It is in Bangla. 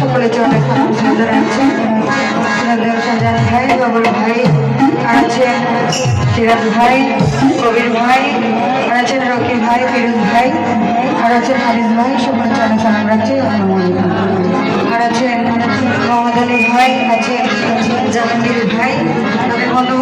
সকলেকে অনেক সুন্দর আছে আপনাদের সাজান ভাই বাবুর ভাই আছেন সিরাজ ভাই, কবির ভাই আর আছেন রকি ভাই, ফিরোজ ভাই আর আছেন হারিস ভাই সকলকে অনেক সালাম রাখছি আর আছেন মোহাম্মদ ভাই আছেন জাহাঙ্গীর ভাই তাদের বন্ধু